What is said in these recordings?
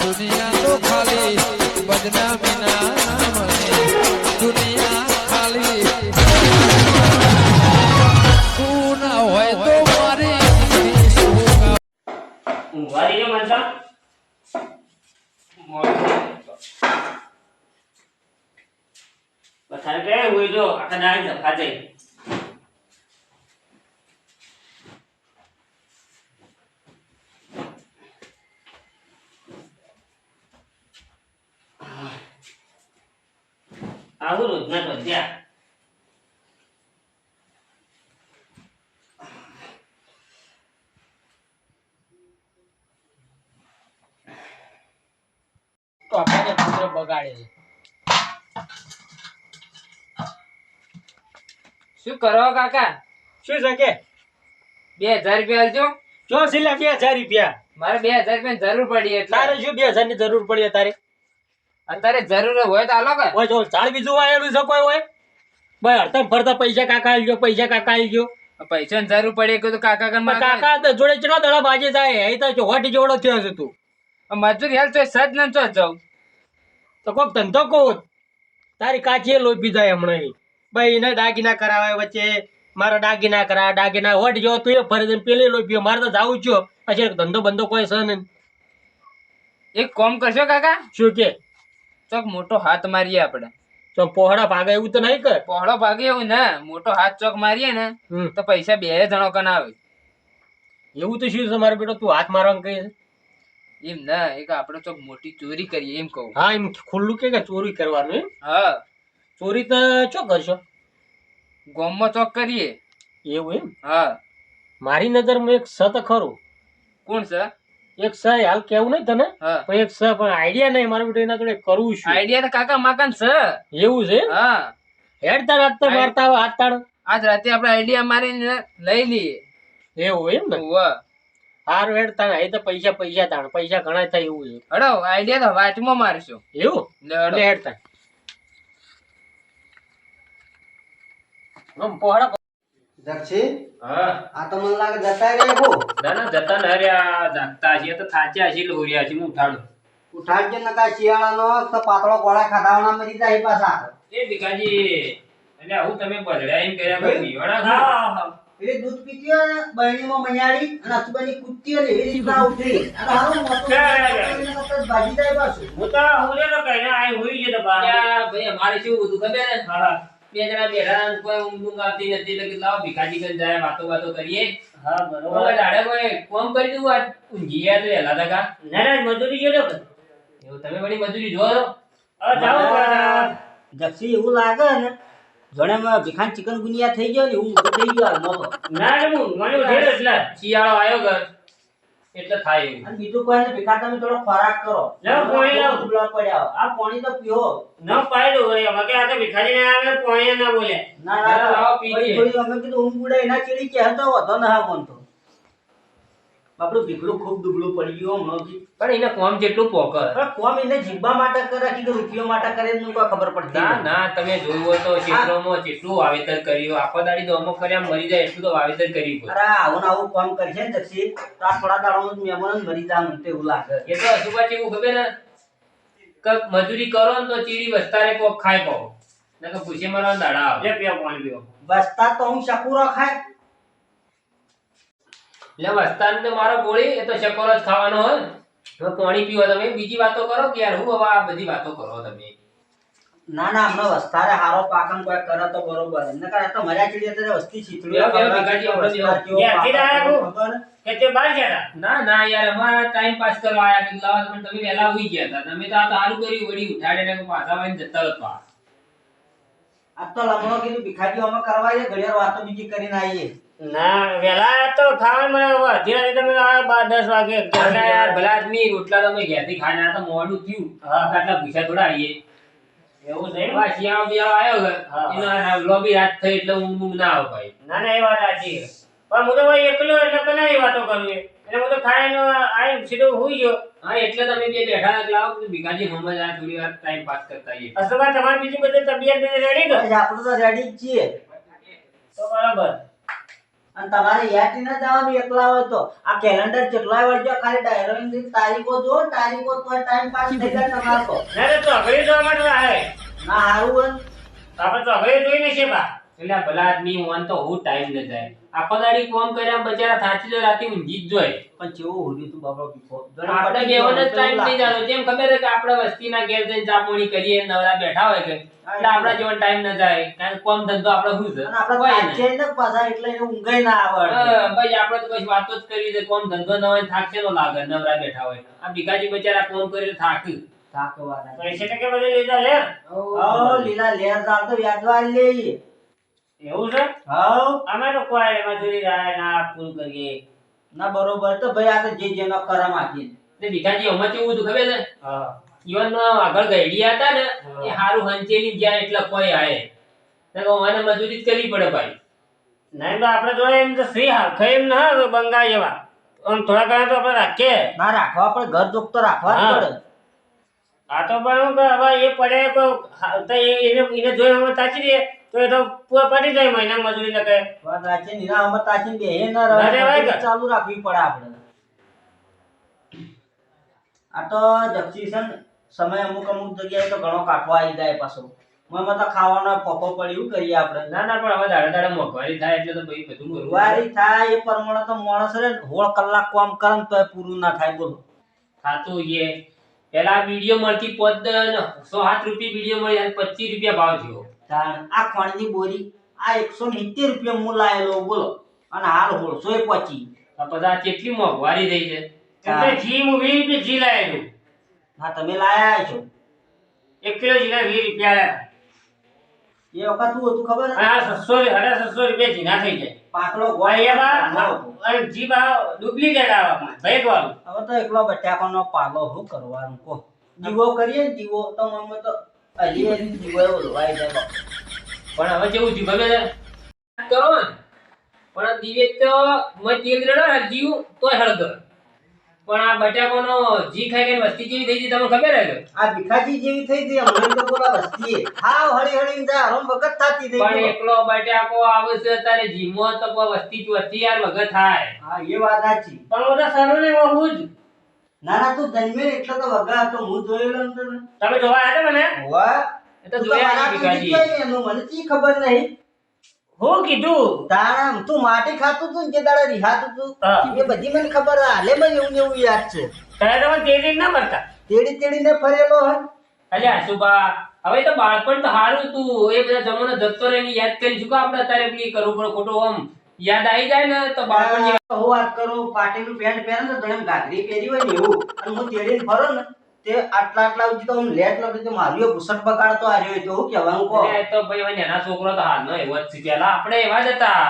દુનિયા તો ખાલી બદનામી ના મને દુનિયા ખાલી. તું ના હોય કે હોય જો? આખા દાળ જાય આવું રોજના રોજ્યા તો આપણને પુત્ર બગાડે છે. શું કરો કાકા? શું છે કે? બે હજાર રૂપિયા આલજો જો સિલા બે હજાર રૂપિયા. મારે બે હજાર રૂપિયા જરૂર પડી તારે શું બે હજારની જરૂર પડી તારે અત્યારે જરૂર હોય તો આલો કે. હોય જો ઝાડ બીજું આવેલું છે કોઈ હોય? ભાઈ હડતા ફરતા પૈસા કાકા આવી ગયો પૈસા કાકા આવી ગયો. પૈસા ની જરૂર પડે કે તો કાકા પણ કાકા તો જોડે ચડો દડા બાજે જાય એ તો ચોવાટી જોડો થયો છે તું. મજૂર હેલ તો સજ ન તો જાઉં. તો કોક ધંધો કહો. તારી કાચી લોપી જાય હમણાં ભાઈ એને દાગીના કરાવે વચ્ચે. મારા દાગીના કરાવે દાગીના હોટ જો તું એ ફરી પેલી લોપી મારે તો જાવું છો. પછી ધંધો બંધો કોઈ સહ નહીં. એક કોમ કરશો કાકા? શું કે? ચોક મોટો હાથ મારીએ આપણે. તો પોહડા ભાગે એવું તો નહીં કર. પહોળો ભાગે એવું ને મોટો હાથ ચોક મારીએ ને તો પૈસા બે જણો કન આવે એવું તો શું છે મારો બેટો? તું હાથ મારવાનું કહે એમ ના એક આપણે ચોક મોટી ચોરી કરીએ એમ કહું. હા એમ ખુલ્લું કે કે ચોરી કરવાનું એમ? હા. ચોરી તો ચો કરશો? ગોમમાં ચોક કરીએ. એવું એમ? હા. મારી નજરમાં એક સત ખરું. કોણ છે એક સ હાલ કેવું નહીં તને? પણ એક સ પણ આઈડિયા નહીં મારા બેટા એના જોડે કરવું છે. આઈડિયા તો કાકા માકાન સ એવું છે? હેડ હા આજ તો મારતા આવે હાથ તાળ આજ રાતે આપણે આઈડિયા મારીને લઈ લઈએ. એવું એમ ને? હારું હારું હેડતા એ તો પૈસા પૈસા તાણ. પૈસા ઘણા થાય એવું છે. હડો આઈડિયા તો વાટમાં મારશું. એવું? હેડ. તાણ હેડતા. હા. આ તો મને લાગે જતા રહ્યા હો. ના ના જતા ન રહ્યા. જાગતા છીએ તો થાચ્યા છે લોરિયા છે હું ઉઠાડું. ઉઠાડજે નકા શિયાળાનો તો પાતળો ગોળા ખાધાવાના મરી જાય પાછા. એ ભીખાજી એટલે હું તમે બદડ્યા એમ કર્યા ભાઈ બીવાણા હા એ દૂધ પીતી હોય ને બહેણીમાં મયાડી અને અસુબાની કૂદતી અને ને એવી રીતના ઉઠી. અને હારું મોટું ભાગી જાય પાછું. હું તો હું તો કહીને આ હોઈ ગયો તો ભાઈ અમારે શું બધું ખબર હે? બે જણા બેઠા કોઈ ઊંઘ ઊંઘ આવતી નથી એટલે કીધું લાવો ભીખાજી કન જાય વાતો વાતો કરીએ. હા બરોબર. દાડે કોઈ કોમ કરી દઉં આ ઊંઘી ગયા તો એલા તકા ના ના મજૂરી ગયો એવું તમે વળી મજૂરી જો છો? જાઓ જક્ષી એવું લાગે ને જોણે ભીખાન ચિકન ગુનિયા થઈ ગયો ને હું થઈ ગયો ના હું મને એટલે શિયાળો આવ્યો ઘર. એટલે થાય એવું. અને બીજું કોઈ ને ભીખા તમે થોડો ખોરાક કરો. લાવો પાણી લાવો. ઉબલા પડ્યા આ પાણી તો પીઓ. ન પાડ્યું હોય હવે કે આ તો ભીખાજી ને આવે પાણી ના બોલે. ના ના, ના પી થોડી અમે કીધું ઊંઘ ઉડે એના ચીડી કે હતો વધો ના હા મન આપણું ભીખડું ખૂબ દુબળું પડી ગયું પણ એને કોમ જેટલું પોકર. પણ કોમ એને જીભા માટે કરે કે રૂપિયો માટે કરે એનું કોઈ ખબર પડતી ના ના તમે જોયું હોય તો ક્ષેત્રોમાં જેટલું વાવેતર કર્યું આખો દાડી દોમો કર્યા મરી જાય એટલું તો વાવેતર કર્યું. અરે આવું ને આવું કોમ કરશે ને દક્ષી તો આ થોડા દાડામાં જ મરી જાય મને તો એવું લાગે. એ તો અશુભા જેવું ખબર ને? કે મજૂરી કરો ને તો ચીડી વસ્તારે કોક ખાય કહો નકર ભૂસે મારવા દાડા આવે. પીવો પાણી પીવા. વસ્તા તો હું શકુરો ખાય. એટલે વસ્તાન તો મારો ગોળી એ તો શકોરો જ ખાવાનો હોય. હવે પાણી પીવો તમે. બીજી વાતો કરો કે યાર હું હવે આ બધી વાતો કરો તમે? ના ના હમણાં વસ્તારે હારો પાકન કોઈ કરે તો બરોબર. એમને કરે તો મર્યા ચીડી અત્યારે વસ્તી છીતળી બે- બે ભેગાજી આપણે વસ્તાર કેવો યાર, પાકે કીધા કેવો આખું. ખબર? કે તે બહાર ગયા ના ના યાર અમારા ટાઈમ પાસ કરવા આયા કે લાવો પણ તમે વહેલા ઉઈ ગયા હતા તમે તો આ સારું કર્યું વળી ઉઠાડે ને પાછા આવીને જતા રહો આ તો લમણો કીધું ભીખાજી અમે કરવા આવીએ ઘડિયાળ વાતો બીજી કરીને આવીએ. ના વેલા તો ખાવાનું મને હવે. અડધી રાતે તમે આ બાર દસ વાગે. અરે યાર ભલા આદમી રોટલા તમે ઘેરથી ખાઈને આ તો મોડું થયું. હા. આટલા ભૂસા થોડા આવીએ એવું છે? બસ શિયાળો બિયાળો આવ્યો હા. ઘર એનો લોબી રાત થઈ એટલે ઊંઘ ઊંઘ ના આવે ભાઈ. ના ના એ વાત સાચી પણ હું તો ભાઈ એકલો એટલે કનારી વાતો કરવી? એટલે હું તો ખાઈને આવીને સીધો હોઈ ગયો. હા એટલે તમે બે બેઠા લાવો કે ભીખાજી હમણાં જ આ થોડી વાર ટાઈમ પાસ કરતા આવીએ. અસલમાં તમારી બીજી બધી તબિયત રેડી તો આપણે તો રેડી જ છીએ. તો બરાબર. અને તમારે યાદ ના જવાનું એકલા હોય તો. આ કેલેન્ડર કેટલાય વર્ષો ખાલી ડાયરી તારીખો જો ને તારીખો તો ટાઈમ પાસ થઈ જાય તમારો તો. ના તો ચોકડી જોવા માટે ના હારું ને. આપણે ચોકડી જોઈ નહીં છે બા એટલે આ ભલા આદમી મોન તો હું ટાઈમ ન જાય. આખો દાડી કોમ કર્યા બચારા થાચી જો રાતે ઊંઘી જ જોય. પણ જેવો હોર્યું તું બાબા પીખો આપણે બેવાનો જ ટાઈમ થઈ જતો જેમ ખબર કે આપણે વસ્તીના ઘેર જઈને ચાપોણી કરીએ નવરા બેઠા હોય કે એટલે આપણા જીવન ટાઈમ ન જાય. કારણ કે કોમ ધંધો આપણે શું છે? આપણે હોય ને. પાછા એટલે ઊંઘે ના આવડે ભાઈ આપણે તો કઈ વાતો જ કરી છે કોમ ધંધો ન હોય ને નો લાગે નવરા બેઠા હોય આ ભીખાજી બચારા કોમ કરીને થાક. થાકવાના. પૈસે ટકે બધે લીધા લે. ઓ લીલા લેર તો વ્યાજવા લઈએ એવું છે? હા. અમે તો કોઈ મજૂરી રાય ના પૂરું કરીએ. ના બરોબર. તો ભાઈ આ તો જે જેનો કરમ આપી ને ભીખાજી અમે કેવું હતું ખબર છે? હા. ઈવન આગળ ગઈડી હતા ને એ હારું હંચેલી જ્યાં એટલે કોઈ આયે. તો મને મજૂરી જ કરવી પડે ભાઈ. નહીં તો આપણે જોઈએ એમ તો શ્રી હાલ એમ ના બંગા જેવા. આમ થોડા ઘણા તો આપણે રાખીએ. ના રાખવા પણ ઘર દુઃખ તો રાખવા જ પડે. આ તો પણ હવે એ પડે તો એને એને જોઈ અમે તાચી દઈએ. તો એ તો પડી જાય મહિના મજૂરી ન કરે વાત સાચી નીના અમર તાચીને બેહે ન ના રહે ચાલુ રાખવી પડે આપણે. આ તો જગસીશન સમય અમુક અમુક જગ્યાએ તો ઘણો કાઠો આવી જાય પાછો. મમાં તો ખાવાનો પપ્પો પડી એવું કરીએ આપણે. ના ના પણ હવે દાડા દાડા મોંઘવારી થાય એટલે તો ભાઈ બધું કરવું થાય. એ પ્રમાણે તો માણસ રે હોળ કલાક કામ કરે ને તોય પૂરું ના થાય બોલો. ખાતું એ પેલા વીડિયો મળતી પોત સો સાત રૂપિયા વીડિયો મળી અને પચીસ રૂપિયા ભાવ થયો. આ ખોણની બોરી આ એકસો સિત્તેર રૂપિયા હું લાયેલો બોલો. અને હાલ હોળસો એ પહોંચી. બધા કેટલી મોંઘવારી થઈ છે? ઘી હું વીસ રૂપિયા ઘી લાયેલું. હા તમે લાયા છો. એક કિલો જીરા વીસ રૂપિયા લાયા. એ વખત શું હતું ખબર? હા સસો સાડા છસો રૂપિયા જીના થઈ જાય પાકલો અહીંયા બા ગોળ અને જી બા ડુપ્લિકેટ આવવામાં ભેગ વાળું હવે તો એકલો બટાકાનો પાલો શું કરવાનું કો દીવો કરીએ દીવો? તો અમે તો દીવો. પણ હવે કેવું થયું ખબર કરો પણ આ તો મેં તેલ રેડો જીવ તોય હળદર. પણ આ બટાકોનો જી ખાઈ ગઈ વસ્તી જેવી થઈ ગઈ તમને ખબર હે આ ભીખાજી જેવી થઈ ગઈ હમણાં તો બોલા વસ્તીએ. હાવ હળી હળી થાતી થઈ પણ એકલો બટાકો આવે છે તારે જીમો તો વસ્તી વસ્તી યાર વગર થાય. હા એ વાત સાચી. પણ હું તો ને હું જ ના ના તું જન્મે ને તો વગા હતો હું જોયેલો ને તમે જોવા આવ્યા મને? વાહ એ તો જોયા ભીખાજી. એનું મને ચી ખબર નહીં? હું કીધું? તારામ તું માટી ખાતું તું જે દાડે રિહાતું તું? કે એ બધી મને ખબર. હાલે મને એવું ને એવું યાદ છે. ત્યારે તમે તેડી ના મરતા. તેડી તેડી ને ફરેલો હે અલ્યા સુબા હવે તો બાળપણ તો હારું તું એ બધા જમાનો જતો રહે યાદ કરી શું આપણે અત્યારે બી કરવું પડે ખોટો આમ. યાદ આવી જાય ને તો બાળપણની હું વાત કરું પાટીનું પેન્ટ પહેરે ને તો ઘાઘરી પહેરી હોય ને એવું. અને હું તેડીને ફરો ને તે આટલા આટલા સુધી તો હું લેટ લાગે તો મારી ભૂસટ બગાડતો આ રહ્યો તો હું કહેવાનું કહો? તો ભાઈ એના છોકરો તો હાલનો એવો જ પેલા આપણે એવા જ હતા.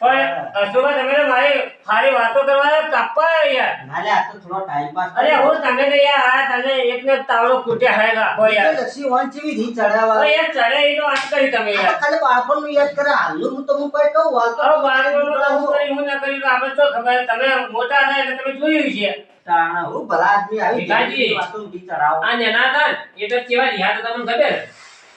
પણ અશોકા તમે મારી સારી વાતો કરવા કાપવા યાર મારે આ તો થોડો ટાઈમ પાસ અરે હું તમે તો યાર આ તમે એકને તાવડો કૂટે હાયગા રાખો યાર. લક્ષી વાંચ ચીવી ધી ચડાવા હવે યાર ચડે એ તો વાત કરી તમે યાર. ખાલી બાળપણનું યાદ કરે. હાલનું હું તો હું કઈ કહું? હાલ તો હવે બાળકોનું હું કરી હું ના કરી? તો આપણે તો ખબર? તમે મોટા થાય એટલે તમે જોયું છે. તાણા હું ભલા આદમી આવી ભીખાજી. વાતો ધી ચડાવો. આ નેના ને એ તો કેવા યાદ તમને ખબર?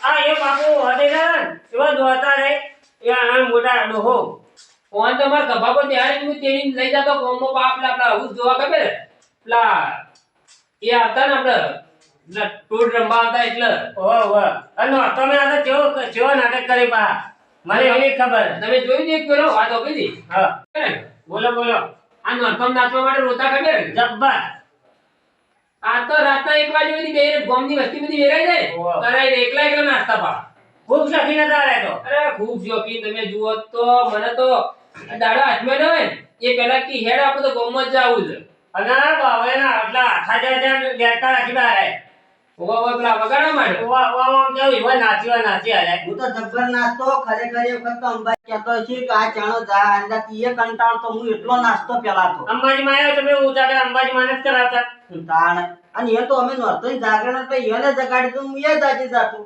આ એ બાપુ હદે ના કેવા દોતા રે? એ આ મોટા ડોહો. ફોન તો મારા ગભા પર ત્યારે હું તેડીને લઈ જતો કોમો બાપ લા હું જોવા ખબર પેલા એ હતા ને આપણે ટોળ રમવા આવતા એટલે. ઓ ઓ અને તમે આ કેવો કેવો નાટક કરી પા મને એની ખબર. તમે જોયું એક પેલો? વાત આપી હતી? હા. બોલો બોલો. આ નોરતમ નાચવા માટે રોતા ખબર? જબ્બર. આ તો રાતના એક વાગે બધી બે ગોમની વસ્તી બધી વેરાઈ જાય. દે એકલા એકલા નાસ્તા પા ખૂબ શોખીન હતા રે તો. અરે ખૂબ શોખીન. તમે જુઓ તો મને તો દાડો હાથમાં ન હોય એ પેલા કી હેડ આપણે તો ગામમાં જ જાવું છે. અને બાવે ના આટલા આખા જાય જાય લેતા રાખી બારે. ઓવા ઓવા પેલા વગાડવા માટે ઓવા ઓવા ઓમ કેવું ઈવન નાચી વા નાચી આલે હું તો જબ્બર નાસ્તો ખરેખર એ વખત તો અંબાઈ કહેતો છે કે આ ચાણો જા અંદા તીએ કંટાળ તો હું એટલો નાસ્તો પેલા તો. અંબાજી માં આવ્યો તમે કરે અંબાજી માં જ કરાવતા? તાણ. અને એ તો અમે નોરતો જાગરણ એટલે એને જગાડી તો હું એ જાજી જાતો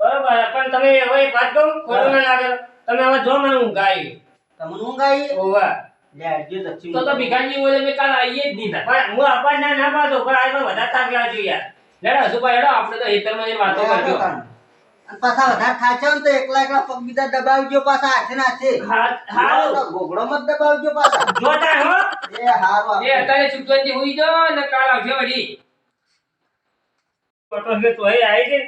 બરોબર પણ તમે હવે એક વાત કહું ખોટું ના લાગે તમે હવે જો મને ઊંઘ આવી. તમને ઊંઘ આવી? ઓવા લે આજે દક્ષિણ તો તો ભીખાજી બોલે મે કાલ આઈએ જ નહીં પણ હું અપાજ ના ના પાતો પણ આજે વધારે થાક લાગ્યો યાર. લેડો હસુભાઈ હેડો આપણે તો હેતરમાં જઈને વાતો કરજો. પાછા વધારે થાચો ને તો એકલા એકલા પગ બીજા દબાવજો પાછા હાથે ના છે હા- ગોગડો મત દબાવજો પાછા. જોતા હો. એ હારો એ અત્યારે સુખવંતી હોઈ જો ને કાલ આવજો વળી. તો કે તોય આવી છે.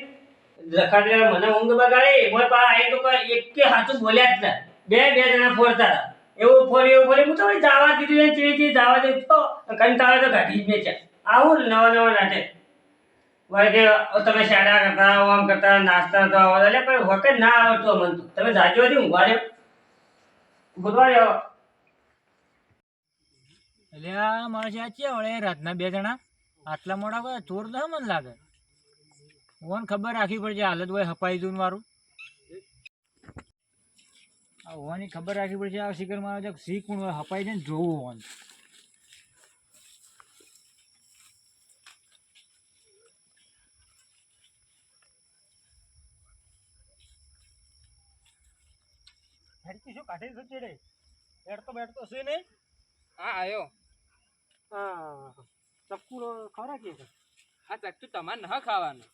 રખાડે મને ઊંઘ બગાડે. મોય પા આઈ તો એક કે હાચું બોલ્યા જ ના. બે બે જણા ફોરતા હતા. એવું ફોડી એવું ફોરી હું તો જવા દીધું ને ચીડી ચીડી જવા દે. તો કંટાળો તો કાઢી જ બેચ્યા. આવું નવા નવા નાટે. વળી તમે શાળા કરતા આમ કરતા નાસ્તા તો આવો. એટલે પણ વખત ના આવડતો મન તો. તમે જાજો હતી ઊંઘવા રહ્યો ગોતવા દો એટલે આ મારા ચાચી વળે, રાતના બે જણા? આટલા મોડા ચોર તો મને લાગે. ઓન ખબર રાખવી પડશે, હાલત હોય હપાઈ દઉં મારું આ હોવાની ખબર રાખવી પડશે આ શિખર મારો સી કોણ કુણ હપાઈ છે ને જોવું ઓન હેડકી શું કાઢી છે ચેડે હેડતો બેઠતો છે નહીં? હા આવ્યો હા ચક્કુ ખરા કે હા ચક્કુ તમારે ન ખાવાનું.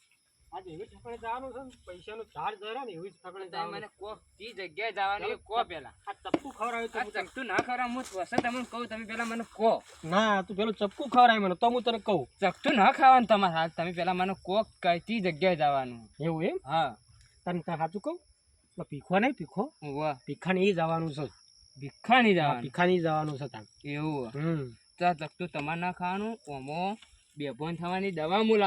આજે એવી ઠકણે જવાનું છે ને? પૈસાનો ધાર જરા ને એવી જ ઠકણે જવાનું મને કો તી જગ્યાએ જવાનું કો પેલા. આ ચપ્પુ ખવડાવે તો ના હું વસે તમને કહું તમે પેલા મને કો ના તું પેલું ચપ્પુ ખવડાવે મને તો હું તને કહું. ચકતું ના ખાવાનું તમારે હાલ તમે પેલા મને કો કઈ જગ્યાએ જવાનું. એવું એમ? હા. તને તાર સાચું કહું? પીખો નહીં પીખો વાહ પીખાને એ જવાનું છે. ભીખાની જવાનું. ભીખાની જવાનું છે તાર. એવું. હમ. તમારે ના ખાવાનું ઓમો બેભોન થવાની દવા હું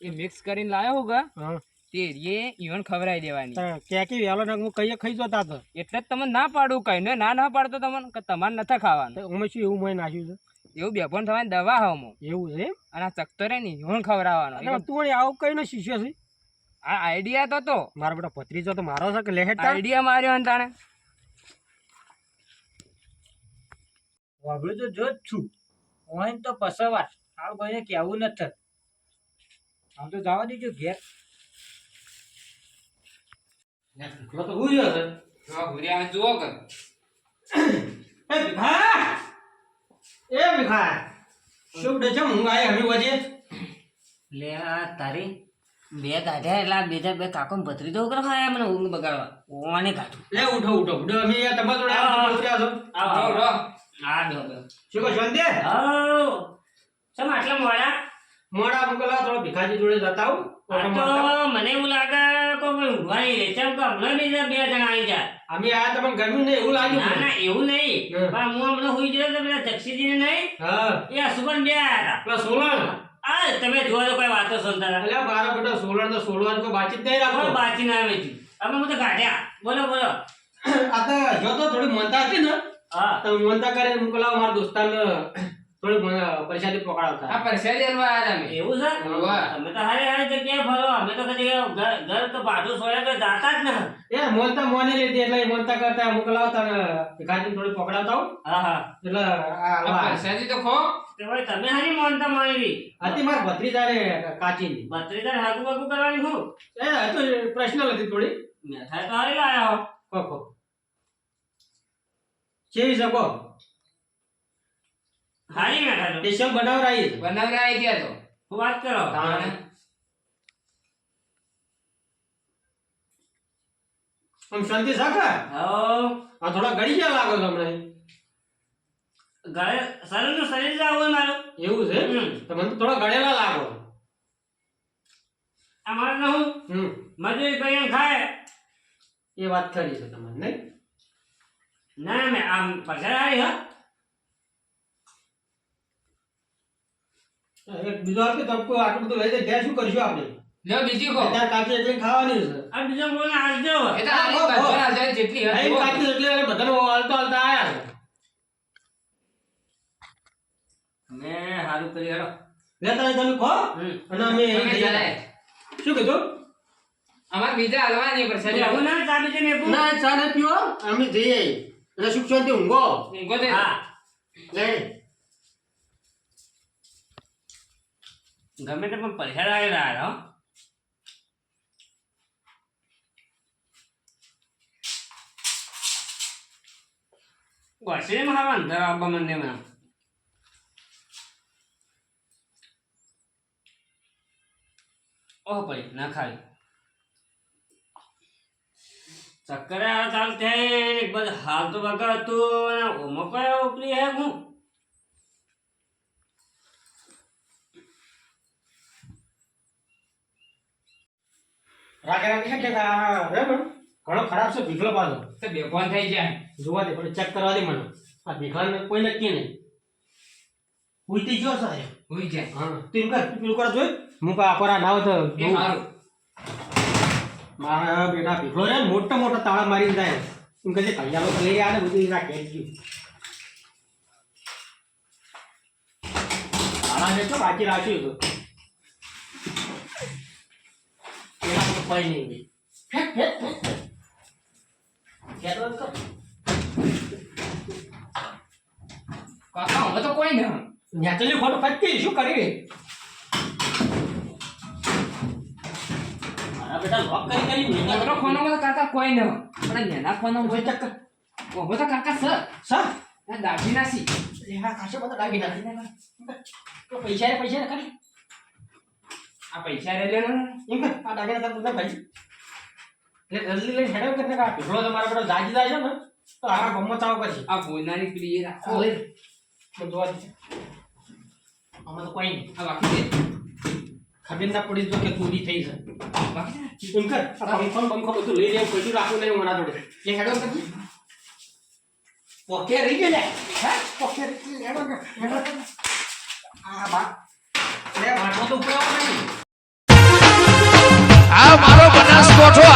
એ મિક્સ કરીને લાયો હું ગા હા. તે એ ઈવન ખવડાવી દેવાની. ક્યાં કે વેલો નાખ હું કઈ ખાઈ જતા તો. એટલે જ તમને ના પાડું કઈ. ને ના ના પાડતો તમને કે તમારે નથી ખાવાનું. તો અમે શું એવું મેં નાખ્યું એવું બેભોન થવાની દવા હમો છે એવું છે? અને આ ચકતો રે ને ઈવન ખવડાવવાનો. તું આવું કઈ શીખ્યો છે? આ આઈડિયા તો તો. મારા બેટા ભત્રીજો તો મારો છે કે લેહેડ આઈડિયા માર્યો ને તાણે. વાગડું તો જો જ છું ઓન તો પસવાટ આ કોઈને કહેવું નથી. આમ તો જવા દેજો ઘેર. પેલો તો હુઈ ગયો છે? જો જુઓ કર એ ભીખા એ ભીખા શું ડે હું આય હમી વજે લે આ તારી બે કાઢ્યા એટલે આ બીજા બે કાકો ભત્રી કરો ખાયા મને ઊંઘ બગાડવા. ઓને કાઢું. લે ઉઠો ઉઠો. ઉઠો અમે તમારા જોડે હા, હા. છો. હા બેહો શું કહો શાંતિ? આવો ચમ આટલા મોડા? મોડા મોકલા થોડો ભીખાજી જોડે જતા આવું. મને એવું લાગે તો ઊંઘવાની રહે ચમ કે હમણાં બીજા બે જણા આવી જાય. અમે આ તમને ગમ્યું નહીં એવું લાગ્યું ના ના એવું નહીં. પણ હું હમણાં હોઈ ગયો તો પેલા જક્ષીજીને નહીં. એ અશુભન બે આવ્યા હતા સોલણ? આ તમે જોવા તો કોઈ વાતો સુનતા એટલે મારા બેટા સોલણ તો સોલવાનું કોઈ બાતચીત નહીં રાખો. બાચી ના આવે છે અમે હું તો કાઢ્યા બોલો બોલો. આ તો જો તો થોડી મનતા હતી ને હા. તો મનતા કરીને મોકલાવ મારા દોસ્તારને. થોડી મ- પરેશાની આ પકડાવતા પરસાદી આલવા આયા તમે. એવું છે. તમે તો હારે હારે જગ્યાએ ફરો. અમે તો કદી ઘર ઘર તો પાછું સોયા તો જાતા જ ના. એ મોનતા મોને લીધી એટલે એ મોનતા કરતા મોકલાવતા ને ભીખાજીને થોડી પકડાવતા હા. હા એટલે આ. પરસાદી તો ખો. તે તમે હારી મોનતા મારી હતી મારા ભત્રીજાને કાચીની. બત્રીદાર હાગુ બાગુ કરવાની હું એ એ તો પ્રશ્નલ હતી થોડી. મેઠાઈ તો હારી લાયા હો. કોકો કેવી શકો હારી તો સ્પેશિયલ બનાવરાઈ આવી ગયા તો. હું વાત કરો. તાણે. આમ શાંતિ સાકા હા આ થોડા ગળી ગયા લાગો તમને. ગળે શરીરનું શરીર જ આવું મારું. એવું છે. તમને થોડા ગળેલા લાગો. અમારે ન હું? મજૂરી કરીને ખાય. એ વાત ખરી છે તમારે નહીં? ના મેં આમ પછાડ આવી હા એક બીજો તબકો આટલું તો લઈ જાય ત્યાં શું કરશું આપણે? બીજી ખો ત્યાં કાચી ખાવાની છે. આ બીજો બોલે આવજો એ તો આની ખો, ખો. બધો જેટલી હતી, કાચી એટલે બધાને હાલતો હાલતા આયા છે. મેં સારું કરી હેડો. લેતા હોય તમે ખો હમ. અને અમે. શું કીધું? અમારે બીજા હલવાની પરસાદી એવું ના ચાબી છે ને ના ચા નહીં પીવો અમે જઈએ. એટલે સુખ શાંતિ ઊંઘો. હા. લે. ગમે તે પણ પૈસા લાગેલા હો. ગોસી માં અંદર આવવા મને માં ઓહ ભાઈ, ના ખાય. ચક્કર હાલ ચાલતે હાલ તો વગર હતું ઓમો કયો ઉપલી, હે હું? રાગે રાગે કે આ બરાબર ઘણો ખરાબ છે ભીખલો પાછો. તો બેભાન થઈ જાય જોવા દે પણ ચેક કરવા દે મને. આ ભીખલાને કોઈ નક્કી નહીં. ઉઈતી જો સાહેબ. ઉઈ જાય. હા. તું કર પેલું કર જોઈ. હું કા આકોરા ના હોત એ મારા બેટા ભીખલો રે મોટા મોટા તાળા મારીને જાય. એમ કહે છે કલ્યાણો લઈ આવે ને બધું એના ગયું તાળા ને તો બાકી રાખ્યું હતું. તો કર. કાકા હવે તો કોઈ ના નેચરલી ફોટો ફટકી શું કરી મારા બેટા લોક કરી કરી ખોનામાં કાકા કોઈ ન પણ નાના ખોનામાં કોઈ ચક્કર ઓહો તો કાકા સર. સર? આ દાઢી નાસી હા ખાસો બધા દાગી નાખી તો પૈસા પૈસા કરી આ પૈસા રે લે એમ આ દાગી નાખતા બધા ભાઈ. એટલે જલ્દી લઈ હેડો કે કા? ઢોળો તો મારા પર જાજી જાય છે ને. તો આ ગમો ચાવ પછી આ ગોનાની પેલી એ રાખો. લે. બધું દે આમાં તો કોઈ નહીં. આ બાકી દે ખબર ના પડી તો કે ચોરી થઈ છે. બાકી એમ કર આ પંખો ને બધું લઈ લેવું કોઈ રાખવું નહીં મારા જોડે. એ હેડો કરી પોકે રહી ગયે હે? પોકે હેડો હેડો આ બા આ મારો બનાસકોઠો